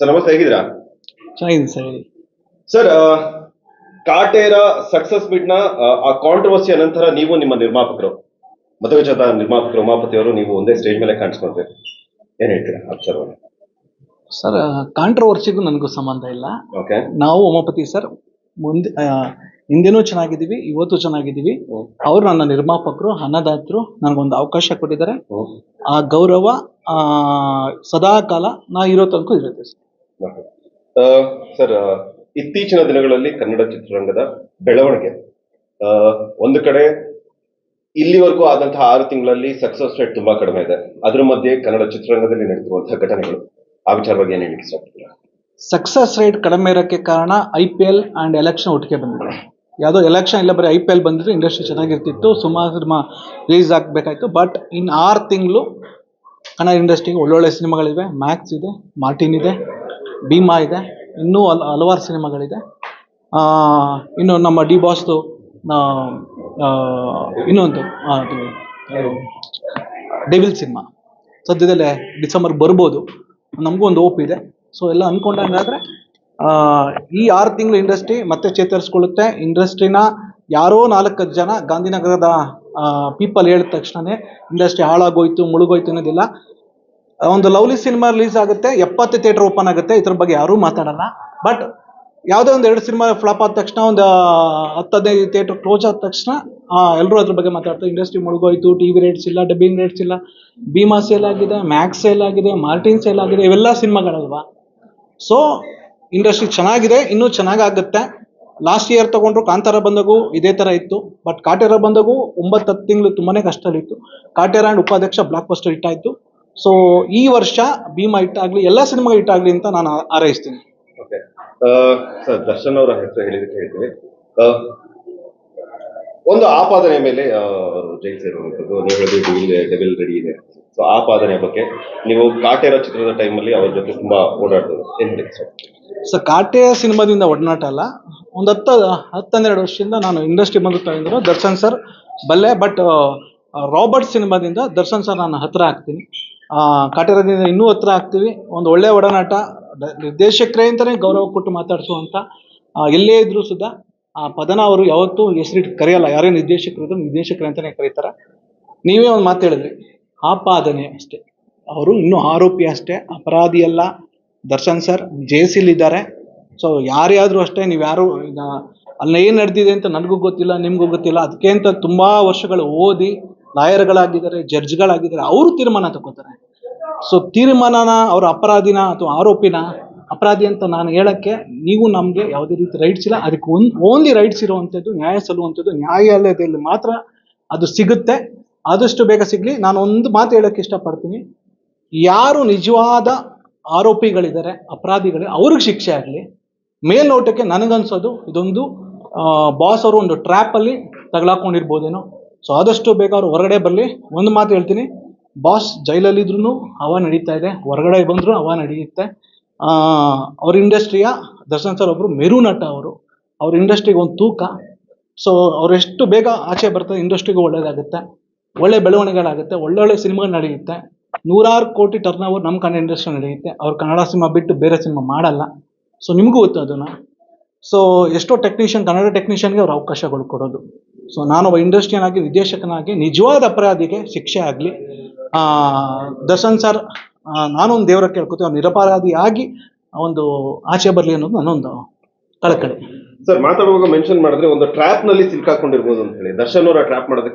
Sir ನಮಸ್ತೆ ಹೇಗಿದ್ದೀರಾ? ಚೆನ್ನಾಗಿದೆ ಸರ್ ಹೇಳಿ. ಸರ್ ಕಾಟೇರ ಸಕ್ಸಸ್ ಮೀಟ್ನ ಆ, ಆ ಕಾಂಟ್ರವರ್ಸಿ ನಂತರ ನೀವು ನಿಮ್ಮ ನಿರ್ಮಾಪಕರು ಮತವಿಜದ ನಿರ್ಮಾಪಕರು ಉಮಾಪತಿಯವರು ನೀವು ಒಂದೇ ಸ್ಟೇಜ್ ಮೇಲೆ ಕಾಣಿಸ್ಕೊಂಡ್ರಿ. ಏನ್ ಹೇಳ್ತೀರಾ? ಅಬ್ಸರ್ವ್ ಸರ್ ಕಾಂಟ್ರವರ್ಸಿಗೂ ನನಗೂ ಸಂಬಂಧ ಇಲ್ಲ. ಓಕೆ ನಾವು ಉಮಾಪತಿ ಸರ್ ಮುಂದೆ ಹಿಂದೆನೂ ಚೆನ್ನಾಗಿದ್ದೀವಿ ಇವತ್ತು ಚೆನ್ನಾಗಿದ್ದೀವಿ. ಅವರು ನನ್ನ ನಿರ್ಮಾಪಕರು ಅನ್ನದಾತರು ನನಗೊಂದು ಅವಕಾಶ ಕೊಟ್ಟಿದ್ದಾರೆ. ಆ ಗೌರವ ಆ, ಸದಾ ಕಾಲ ನಾ ಇರೋ ತನಕ ಇರುತ್ತೆ ಸರ್ ಸರ್ ಇತ್ತೀಚಿನ ದಿನಗಳಲ್ಲಿ ಕನ್ನಡ ಚಿತ್ರರಂಗದ ಬೆಳವಣಿಗೆ. ಆ, ಒಂದು ಕಡೆ ಇಲ್ಲಿವರೆಗೂ ಆದಂತಹ ಆರು ತಿಂಗಳಲ್ಲಿ ಸಕ್ಸಸ್ ರೇಟ್ ತುಂಬಾ ಕಡಿಮೆ ಇದೆ. ಅದ್ರ ಮಧ್ಯೆ ಕನ್ನಡ ಚಿತ್ರರಂಗದಲ್ಲಿ ನಡೆದಿರುವಂತಹ ಘಟನೆಗಳು ಆ ವಿಚಾರವಾಗಿ ಬಗ್ಗೆ ಹೇಳಿ ಇಷ್ಟಪಡ್ತೀರಾ ಸಕ್ಸಸ್ ರೇಟ್ ಕಡಿಮೆ ಇರೋಕ್ಕೆ ಕಾರಣ I P L and election ಒಟ್ಟಿಗೆ ಬಂದಿದೆ. ಯಾವುದೋ ಎಲೆಕ್ಷನ್ ಇಲ್ಲ ಬರೀ ಐ ಪಿ ಎಲ್ ಬಂದಿದ್ರೆ ಇಂಡಸ್ಟ್ರಿ ಚೆನ್ನಾಗಿರ್ತಿತ್ತು ಸುಮಾರು ಸಿನಿಮಾ ರಿಲೀಸ್ ಆಗಬೇಕಾಯ್ತು. ಬಟ್ ಇನ್ನು ಆರು ತಿಂಗಳು ಕನ್ನಡ ಇಂಡಸ್ಟ್ರಿಗೆ ಒಳ್ಳೊಳ್ಳೆ ಸಿನಿಮಾಗಳಿವೆ ಮ್ಯಾಕ್ಸ್ ಇದೆ ಮಾರ್ಟಿನ್ ಇದೆ. ಭೀಮಾ ಇದೆ. ಇನ್ನೂ ಹಲ, ಹಲವಾರು ಸಿನಿಮಾಗಳಿದೆ. ಇನ್ನು ನಮ್ಮ ಡಿ ಬಾಸ್ದು ಇನ್ನೊಂದು ಅದು, ಡೆವಿಲ್ ಸಿನಿಮಾ. ಸದ್ಯದಲ್ಲೇ ಡಿಸೆಂಬರ್ ಬರ್ಬೋದು. ನಮಗೂ ಒಂದು ಓಪ್ ಇದೆ. ಸೊ ಎಲ್ಲ ಅಂದ್ಕೊಂಡಂಗಾದರೆ ಈ ಆರು ತಿಂಗಳು ಇಂಡಸ್ಟ್ರಿ ಮತ್ತೆ ಚೇತರಿಸ್ಕೊಳ್ಳುತ್ತೆ. ಇಂಡಸ್ಟ್ರಿನ ಯಾರೋ ನಾಲ್ಕು ಜನ ಗಾಂಧಿನಗರದ ಪೀಪಲ್ ಹೇಳಿದ ತಕ್ಷಣವೇ ಇಂಡಸ್ಟ್ರಿ ಹಾಳಾಗೋಯ್ತು, ಮುಳುಗೋಯ್ತು ಅನ್ನೋದಿಲ್ಲ. ಒಂದು ಲವ್ಲಿ ಸಿನಿಮಾ ರಿಲೀಸ್ ಆಗುತ್ತೆ, ಎಪ್ಪತ್ತು ಥಿಯೇಟರ್ ಓಪನ್ ಆಗುತ್ತೆ, ಇದ್ರ ಬಗ್ಗೆ ಯಾರೂ ಮಾತಾಡಲ್ಲ. ಬಟ್ ಯಾವುದೇ ಒಂದು ಎರಡು ಸಿನಿಮಾ ಫ್ಲಾಪ್ ಆದ ತಕ್ಷಣ, ಒಂದು ಹತ್ತು ಹದಿನೈದು ಥಿಯೇಟರ್ ಕ್ಲೋಸ್ ಆದ ತಕ್ಷಣ ಎಲ್ಲರೂ ಅದ್ರ ಬಗ್ಗೆ ಮಾತಾಡ್ತಾರೆ. ಇಂಡಸ್ಟ್ರಿ ಮುಳುಗೋಯ್ತು, ಟಿ ವಿ ರೇಟ್ಸ್ ಇಲ್ಲ, ಡಬ್ಬಿಂಗ್ ರೇಟ್ಸ್ ಇಲ್ಲ, ಭೀಮಾ ಸೇಲ್ ಆಗಿದೆ ಮ್ಯಾಕ್ಸ್ ಸೇಲ್ ಆಗಿದೆ ಮಾರ್ಟಿನ್ ಸೇಲ್ ಆಗಿದೆ, ಇವೆಲ್ಲ ಸಿನಿಮಾಗಳಲ್ವಾ? ಸೊ ಇಂಡಸ್ಟ್ರಿ ಚೆನ್ನಾಗಿದೆ, ಇನ್ನೂ ಚೆನ್ನಾಗಾಗುತ್ತೆ. ಲಾಸ್ಟ್ ಇಯರ್ ತಗೊಂಡ್ರು ಕಾಂತಾರ ಬಂದಾಗೂ ಇದೇ ಥರ ಇತ್ತು. ಬಟ್ ಕಾಟೇರ ಬಂದಾಗೂ ಒಂಬತ್ತು ಹತ್ತು ತಿಂಗಳು ತುಂಬಾನೇ ಕಷ್ಟಲಿತ್ತು Kaatera and Upadhyaksha blockbuster hit ಆಯಿತು. ಸೊ ಈ ವರ್ಷ ಭೀಮಾ ಹಿಟ್ ಆಗಲಿ ಎಲ್ಲ ಸಿನಿಮಾ ಹಿಟ್ ಆಗಲಿ ಅಂತ ನಾನು ಆರೈಸ್ತೀನಿ. ಓಕೆ ಸರ್ ದರ್ಶನ್ ಅವರ ಹೆಸರು ಹೇಳಿದಕ್ಕೆ ಹೇಳ್ತೀನಿ. ಒಂದು ಆಪಾದನೆ ಮೇಲೆ ಆ, ಅವರು ಜೈಲ್ ಸೇರುವಂಥದ್ದು ನೀವು ಹೇಳಿದ್ರು ಡೆವಿಲ್ ರೆಡಿ ಇದೆ. ಸೊ ಆಪಾದನೆ ಬಗ್ಗೆ ನೀವು ಕಾಟೇರ ಚಿತ್ರದ ಟೈಮಲ್ಲಿ ಅವ್ರ ಜೊತೆ ತುಂಬಾ ಓಡಾಡ್ತದೆ ಏನ್ ಹೇಳಿ ಸರ್ ಸೊ ಕಾಟೆ ಸಿನಿಮಾದಿಂದ ಒಡನಾಟ ಅಲ್ಲ. ಒಂದು ಹತ್ತು ಹತ್ತು ಹನ್ನೆರಡು ವರ್ಷದಿಂದ ನಾನು ಇಂಡಸ್ಟ್ರಿ ಬಂದು ತಗೊಂಡಿರೋ ದರ್ಶನ್ ಸರ್. ಬಲ್ಲೆ ಬಟ್ ರಾಬರ್ಟ್ ಸಿನಿಮಾದಿಂದ ದರ್ಶನ್ ಸರ್ ನಾನು ಹತ್ರ ಆಗ್ತೀನಿ ಕಾಟೇರದಿಂದ ಇನ್ನೂ ಹತ್ರ ಆಗ್ತೀವಿ ಒಂದು ಒಳ್ಳೆ ಒಡನಾಟ. ನಿರ್ದೇಶಕರೇ ಅಂತಲೇ ಗೌರವ ಕೊಟ್ಟು ಮಾತಾಡಿಸುವಂಥ ಎಲ್ಲೇ ಇದ್ರೂ ಸುದ ಆ, ಪದನ ಅವರು ಯಾವತ್ತೂ ಹೆಸರಿಟ್ಟು ಕರೆಯಲ್ಲ. ಯಾರೇ ನಿರ್ದೇಶಕರು ಇದ್ರು ನಿರ್ದೇಶಕರು ಅಂತಲೇ ಕರೀತಾರೆ. ನೀವೇ ಒಂದು ಮಾತು ಹೇಳಿದ್ರಿ. ಆಪಾದನೆ ಅಷ್ಟೇ. ಅವರು ಇನ್ನೂ ಆರೋಪಿ ಅಷ್ಟೇ. ಅಪರಾಧಿ ಅಲ್ಲ. ದರ್ಶನ್ ಸರ್ ಜೈಸಿಲಿದ್ದಾರೆ ಸೊ ಯಾರೇ ಆದರೂ ಅಷ್ಟೇ, ನೀವು ಯಾರು, ಈಗ ಅಲ್ಲಿ ಏನು ನಡೆದಿದೆ ಅಂತ ನನಗೂ ಗೊತ್ತಿಲ್ಲ, ನಿಮಗೂ ಗೊತ್ತಿಲ್ಲ. ಅದಕ್ಕೆ ಅಂತ ತುಂಬ ವರ್ಷಗಳು ಓದಿ ಲಾಯರ್ಗಳಾಗಿದ್ದಾರೆ, ಜಡ್ಜ್ಗಳಾಗಿದ್ದಾರೆ, ಅವರು ತೀರ್ಮಾನ ತಗೋತಾರೆ. ಸೊ ತೀರ್ಮಾನನ ಅವ್ರ ಅಪರಾಧಿನ ಅಥವಾ ಆರೋಪಿನ ಅಪರಾಧಿ ಅಂತ ನಾನು ಹೇಳಕ್ಕೆ ನೀವು ನಮಗೆ ಯಾವುದೇ ರೀತಿ ರೈಟ್ಸ್ ಇಲ್ಲ. ಅದಕ್ಕೆ ಒಂದು ಓನ್ಲಿ ರೈಟ್ಸ್ ಇರುವಂಥದ್ದು ನ್ಯಾಯ ಸಲ್ಲುವಂಥದ್ದು ನ್ಯಾಯಾಲಯದಲ್ಲಿ ಮಾತ್ರ ಅದು ಸಿಗುತ್ತೆ. ಆದಷ್ಟು ಬೇಗ ಸಿಗಲಿ. ನಾನು ಒಂದು ಮಾತು ಹೇಳಕ್ಕೆ ಇಷ್ಟಪಡ್ತೀನಿ. ಯಾರು ನಿಜವಾದ ಆರೋಪಿಗಳಿದ್ದಾರೆ, ಅಪರಾಧಿಗಳು, ಅವ್ರಿಗೆ ಶಿಕ್ಷೆ ಆಗಲಿ, ಮೇಲ್ನೋಟಕ್ಕೆ ನನಗನ್ಸೋದು ಇದೊಂದು ಬಾಸ್ ಅವರು ಒಂದು ಟ್ರ್ಯಾಪಲ್ಲಿ ತಗಲಾಕೊಂಡಿರ್ಬೋದೇನೋ. ಸೊ ಆದಷ್ಟು ಬೇಗ ಅವ್ರು ಹೊರಗಡೆ ಬರಲಿ. ಒಂದು ಮಾತು ಹೇಳ್ತೀನಿ. ಬಾಸ್ ಜೈಲಲ್ಲಿದ್ರೂ ಹವಾ ನಡೀತಾ ಇದೆ. ಹೊರಗಡೆ ಬಂದರೂ ಹವಾ ನಡೆಯುತ್ತೆ. ಅವ್ರ ಇಂಡಸ್ಟ್ರಿಯ ದರ್ಶನ್ ಸರ್ ಒಬ್ಬರು ಮೆರು ನಟ ಅವರು. ಅವ್ರ ಇಂಡಸ್ಟ್ರಿಗೆ ಒಂದು ತೂಕ. ಸೊ ಅವರೆಷ್ಟು ಬೇಗ ಆಚೆ ಬರ್ತಾರೆ ಇಂಡಸ್ಟ್ರಿಗೂ ಒಳ್ಳೇದಾಗುತ್ತೆ. ಒಳ್ಳೆ ಬೆಳವಣಿಗೆಗಳಾಗುತ್ತೆ. ಒಳ್ಳೊಳ್ಳೆ ಸಿನಿಮಾ ನಡೆಯುತ್ತೆ. ನೂರಾರು ಕೋಟಿ ಟರ್ನ್ ಓವರ್ ನಮ್ಮ ಕನ್ನಡ ಇಂಡಸ್ಟ್ರಿ ನಡೆಯುತ್ತೆ. ಅವ್ರು ಕನ್ನಡ ಸಿನಿಮಾ ಬಿಟ್ಟು ಬೇರೆ ಸಿನಿಮಾ ಮಾಡಲ್ಲ. ಸೊ ನಿಮಗೂ ಗೊತ್ತು ಅದನ್ನು. ಸೊ ಎಷ್ಟೋ ಟೆಕ್ನಿಷಿಯನ್ ಕನ್ನಡ ಟೆಕ್ನಿಷಿಯನ್ಗೆ ಅವ್ರು ಅವಕಾಶಗಳು ಕೊಡೋದು. ಸೊ ನಾನೊಬ್ಬ ಇಂಡಸ್ಟ್ರಿಯನ್ ಆಗಿ ನಿರ್ದೇಶಕನಾಗಿ ನಿಜವಾದ ಅಪರಾಧಿಗೆ ಶಿಕ್ಷೆ ಆಗಲಿ ದರ್ಶನ್ ಸರ್ ನಾನೊಂದು ದೇವರ ಕೇಳ್ಕೊತೀವಿ ಅವ್ರು ನಿರಪರಾಧಿಯಾಗಿ ಒಂದು ಆಚೆ ಬರಲಿ ಅನ್ನೋದು ನನ್ನೊಂದು ಕಳಕಳಿ ಸರ್, ಮಾತಾಡುವಾಗ ಮೆನ್ಷನ್ ಮಾಡಿದ್ರೆ ಒಂದು ಟ್ರ್ಯಾಪ್ನಲ್ಲಿ ಸಿಲ್ಕಾಕೊಂಡಿರ್ಬೋದು ಅಂತ ಹೇಳಿ. ದರ್ಶನ್ ಅವರ ಟ್ರ್ಯಾಪ್ ಮಾಡೋದಕ್ಕೆ